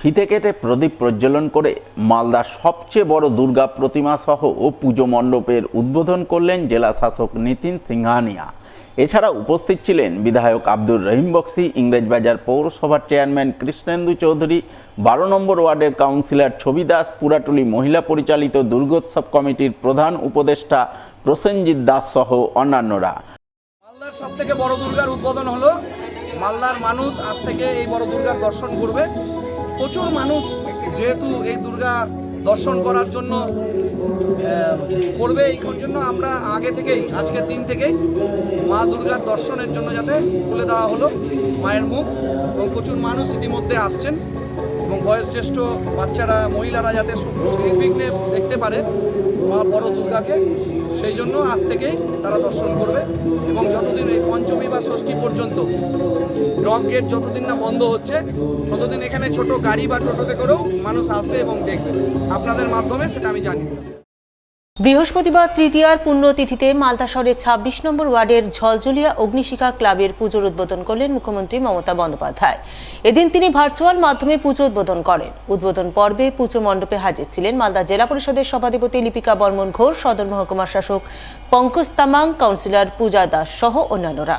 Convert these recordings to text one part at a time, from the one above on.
ফিতে কেটে প্রদীপ প্রজ্বলন করে মালদার সবচেয়ে বড় দুর্গা প্রতিমা সহ ও পুজো মণ্ডপের উদ্বোধন করলেন জেলা শাসক নিতিন সিংহানিয়া। এছাড়া উপস্থিত ছিলেন বিধায়ক আব্দুর রহিম বক্সি, ইংরেজবাজার পৌরসভার চেয়ারম্যান কৃষ্ণেন্দু চৌধুরী, বারো নম্বর ওয়ার্ডের কাউন্সিলর ছবি দাস, পুরাটুলি মহিলা পরিচালিত দুর্গোৎসব কমিটির প্রধান উপদেষ্টা প্রসেনজিৎ দাস সহ অন্যান্যরা। মালদার সব থেকে বড় দুর্গার উদ্বোধন হলো। মালদার মানুষ আজ থেকে এই বড় দুর্গার দর্শন করবে। প্রচুর মানুষ যেহেতু এই দুর্গা দর্শন করার জন্য করবে এই জন্য আমরা আগে থেকেই, আজকের দিন থেকেই মা দুর্গার দর্শনের জন্য যাতে খুলে দেওয়া হলো মায়ের মুখ। এবং প্রচুর মানুষ ইতিমধ্যে আসছেন এবং বয়োজ্যেষ্ঠ বাচ্চারা, মহিলারা যাতে নির্বিঘ্নে দেখতে পারে মা বড় দুর্গাকে, সেই জন্য আজ থেকেই তারা দর্শন করবে এবং যতদিন বা ষষ্ঠী পর্যন্ত। ড্রপ গেট যতদিন না বন্ধ হচ্ছে, ততদিন এখানে ছোট গাড়ি বা টোটোতে করেও মানুষ আসবে এবং দেখবে। আপনাদের মাধ্যমে সেটা আমি জানি। বৃহস্পতিবার তৃতীয়ার পুণ্যতিথিতে মালদা শহরের ছাব্বিশ নম্বর ওয়ার্ডের ঝলঝলিয়া অগ্নিশিখা ক্লাবের পুজোর উদ্বোধন করলেন মুখ্যমন্ত্রী মমতা বন্দ্যোপাধ্যায়। এদিন তিনি ভার্চুয়াল মাধ্যমে পুজো উদ্বোধন করেন। উদ্বোধন পর্বে পুজো মণ্ডপে হাজির ছিলেন মালদা জেলা পরিষদের সভাধিপতি লিপিকা বর্মন ঘোষ, সদর মহকুমা শাসক পঙ্কজ তামাং, কাউন্সিলর পূজা দাস সহ অন্যান্যরা।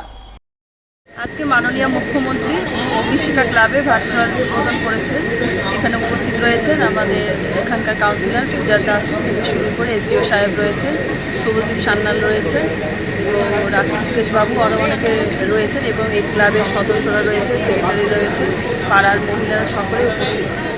আজকে মাননীয় মুখ্যমন্ত্রী অভিষেকা ক্লাবে ভার্চুয়াল উদ্বোধন করেছেন। এখানে উপস্থিত রয়েছেন আমাদের এখানকার কাউন্সিলর পূজা দাস থেকে শুরু করে এসডিও সাহেব রয়েছেন, শুভদীপ সান্নাল রয়েছেন এবং রাকেশ বাবু আরও অনেকে রয়েছেন এবং এই ক্লাবের সদস্যরা রয়েছে সেক্রেটারি রয়েছে পাড়ার মহিলারা সকলে উপস্থিত